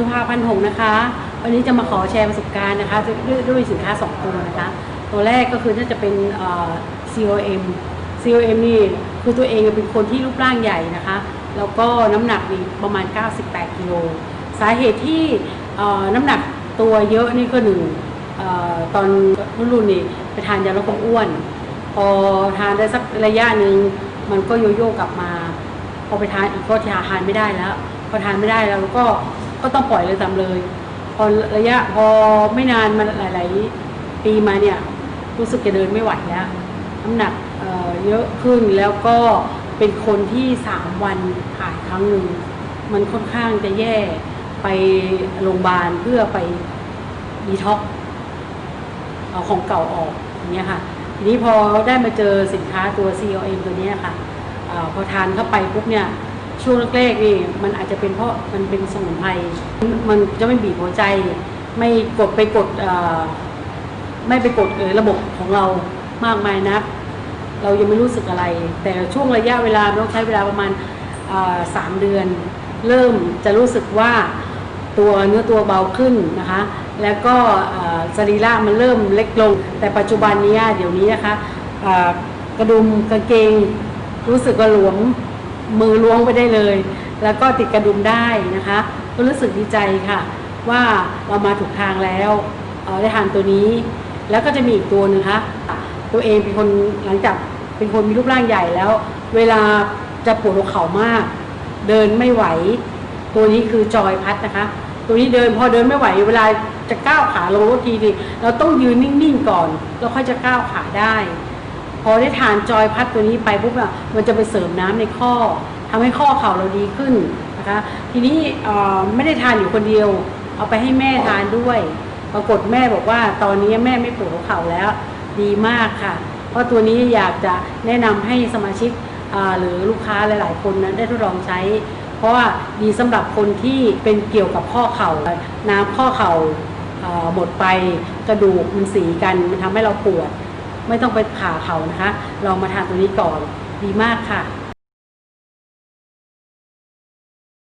สุภาพันหงนะคะ วันนี้จะมาขอแชร์ประสบการณ์นะคะด้วยด้วยสินค้า 2 ตัวนะคะ ตัวแรกก็คือน่าจะเป็นเอ่อ COM COM นี่คือตัวเองเป็นคนที่รูปร่างใหญ่นะคะ แล้วก็น้ำหนักนี่ประมาณ 98กิโลสาเหตุที่เอ่อน้ำหนักตัวเยอะนี่ก็หนึ่งออตอนรุ่นรุ่นนี่ไปทานยาลดความอ้วน พอทานได้สักระยะหนึ่งมันก็โยโย่กลับมา พอไปทานอีกก็ทานไม่ได้แล้ว พอทานไม่ได้แล้วก็ ก็ต้องปล่อยเลยตามเลย พอระยะพอไม่นานมันหลาย ๆ ปีมาเนี่ยรู้สึกจะเดินไม่ไหวแล้วน้ำหนักเเยอะขึ้นแล้วก็เป็นคนที่สามวันถ่ายครั้งหนึ่งมันค่อนข้างจะแย่ไปโรงพยาบาลเพื่อไปดีท็อกเอาของเก่าออกอย่างเงี้ยค่ะ ทีนี้พอได้มาเจอสินค้าตัว COM ตัวนี้ค่ะอพอทานเข้าไปปุ๊บเนี่ย ช่วงแรกๆนี่มันอาจจะเป็นเพราะมันเป็นสมุนไพรมันจะไม่บีบหัวใจ ไม่กดไปกดไม่ไปกดเออระบบของเรามากมายนัก เรายังไม่รู้สึกอะไร แต่ช่วงระยะเวลาต้องใช้เวลาประมาณสามเดือน เริ่มจะรู้สึกว่าตัวเนื้อตัวเบาขึ้นนะคะ แล้วก็สรีระมันเริ่มเล็กลง แต่ปัจจุบันนี้เดี๋ยวนี้นะคะกระดุมกางเกงรู้สึกว่าหลวม มือล้วงไปได้เลย แล้วก็ติดกระดุมได้นะคะ ก็รู้สึกดีใจค่ะ ว่าเรามาถูกทางแล้วได้ทานตัวนี้ แล้วก็จะมีอีกตัวหนึงคะตัวเองเป็นคนหลังจากเป็นคนมีรูปร่างใหญ่แล้ว เวลาจะปวดหัวเข่ามาก เดินไม่ไหว ตัวนี้คือจอยพัดนะคะ ตัวนี้เดินพอเดินไม่ไหว เวลาจะก้าวขาลงรถทีนึงเราต้องยืนนิ่งๆก่อนแล้วค่อยจะก้าวขาได้ พอได้ทานจอยพัดตัวนี้ไปปุ๊บอะมันจะไปเสริมน้ำในข้อทำให้ข้อเข่าเราดีขึ้นนะคะทีนี้ไม่ได้ทานอยู่คนเดียว เอาไปให้แม่ทานด้วย ปรากฏแม่บอกว่าตอนนี้แม่ไม่ปวดหัวเข่าแล้วดีมากค่ะ เพราะตัวนี้อยากจะแนะนำให้สมาชิกหรือลูกค้าหลาย ๆ คนนั้นได้ทดลองใช้ เพราะว่าดีสำหรับคนที่เป็นเกี่ยวกับข้อเข่าน้ำข้อเข่าเอ่อหมดไปกระดูกมันสีกันมันทำให้เราปวด ไม่ต้องไปผ่าเขานะคะ ลองมาทานตัวนี้ก่อนดีมากค่ะ